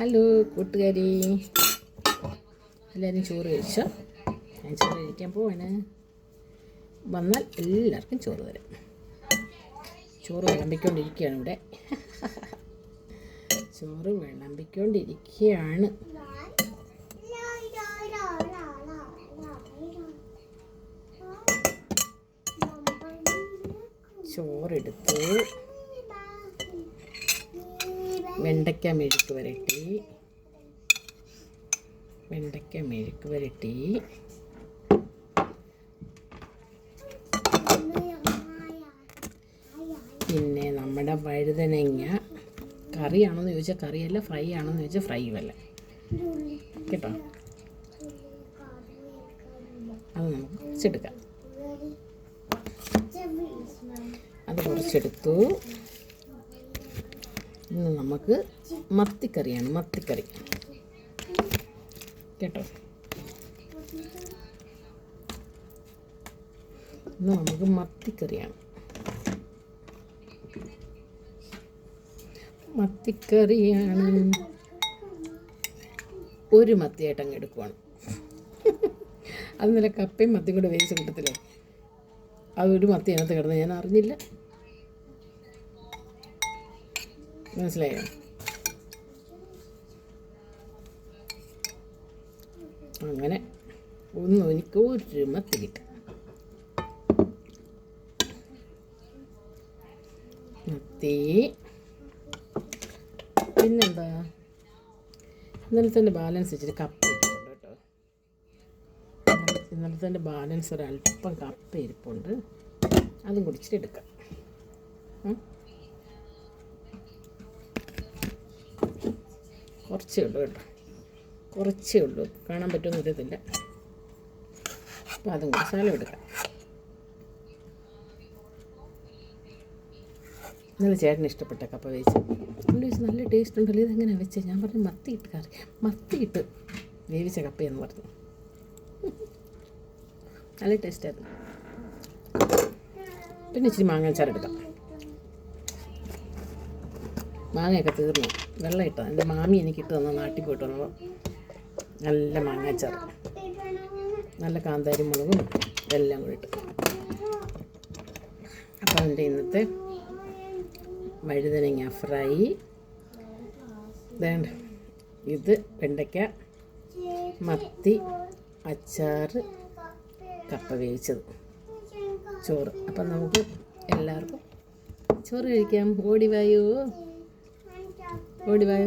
Hello കൂട്ടുകാരി. എല്ലാവരും ചോറ് കഴിച്ചോ? ഞാൻ ചോറ് കഴിക്കാൻ പോവാണ്. വന്നാൽ എല്ലാവർക്കും ചോറ് തരാം. ചോറ് വിളമ്പിക്കൊണ്ടിരിക്കുകയാണ് ഇവിടെ. ചോറ് വിളമ്പിക്കൊണ്ടിരിക്കുകയാണ്. ചോറെടുത്തു വെണ്ടയ്ക്ക മെഴുക്ക് വരട്ടി. വെണ്ടയ്ക്ക മെഴുക്ക് വരട്ടി. പിന്നെ നമ്മുടെ വഴുതനങ്ങ. കറിയാണോന്ന് ചോദിച്ചാൽ കറിയല്ല ഫ്രൈ ആണോന്ന് ചോദിച്ചാൽ ഫ്രൈ അല്ല? കേട്ടോ? അത് നമുക്ക് കുറച്ചെടുക്കാം. അത് കുറച്ചെടുത്തു. ഇന്ന് നമുക്ക് മത്തിക്കറിയാണ് മത്തിക്കറി. കേട്ടോ? ഇന്ന് നമുക്ക് മത്തിക്കറിയാണ്. മത്തിക്കറിയാണ്. ഒരു മത്തിയായിട്ട് അങ്ങ് എടുക്കുവാണ്. അത് നല്ല കപ്പയും മത്തിയും കൂടെ വേവിച്ച കൂട്ടത്തില്ലേ? അതൊരു മത്തി അതിനകത്ത് കിടന്ന് ഞാൻ അറിഞ്ഞില്ല. മനസ്സിലായോ? അങ്ങനെ ഒന്നും എനിക്ക് ഒരു മത്ത് കിട്ടും മത്തി ഇന്നലെ തന്നെ ബാലൻസ് വെച്ചിട്ട് കപ്പ ഇരിപ്പുണ്ട് കേട്ടോ. ഇന്നലെ- തന്നെ ബാലൻസ് ഒരല്പം കപ്പ ഇരിപ്പുണ്ട്. അതും കുടിച്ചിട്ട് എടുക്കാം. കുറച്ചേ ഉള്ളൂ കേട്ടോ. കുറച്ചേ ഉള്ളൂ. കാണാൻ പറ്റുമെന്ന് അറിയത്തില്ല അപ്പോൾ അതും കൂടി സ്ഥലം എടുക്കാം. നല്ല ചേട്ടന് ഇഷ്ടപ്പെട്ട കപ്പ വേവിച്ച് അതുകൊണ്ട് വെച്ച് നല്ല ടേസ്റ്റ് ഉണ്ടല്ലോ. ഇതെങ്ങനെയാണ് വെച്ചത് ഞാൻ പറഞ്ഞു മത്തിയിട്ട് കറി. മത്തി ഇട്ട് വേവിച്ച കപ്പയെന്ന് പറഞ്ഞു. നല്ല ടേസ്റ്റായിരുന്നു പിന്നെ ഇച്ചിരി മാങ്ങാച്ചാർ എടുക്കാം. മാങ്ങയൊക്കെ തീർന്നു. വെള്ളം ഇട്ടത്. എന്റെ മാമി എനിക്ക് ഇട്ട് തന്ന നാട്ടിൽ പോയിട്ട് വന്നപ്പോൾ നല്ല മാങ്ങാച്ചാർ നല്ല കാന്താരി മുളകും എല്ലാം കൂടി ഇട്ട്. അപ്പോൾ എന്റെ ഇന്നത്തെ വഴുതനങ്ങ ഫ്രൈ. വേണ്ട ഇത് വെണ്ടയ്ക്ക മത്തി അച്ചാർ കപ്പ വേവിച്ചത്. ചോറ്. അപ്പം നമുക്ക് എല്ലാവർക്കും ചോറ് കഴിക്കാം. ഓടി വായോ? ഓടി വായോ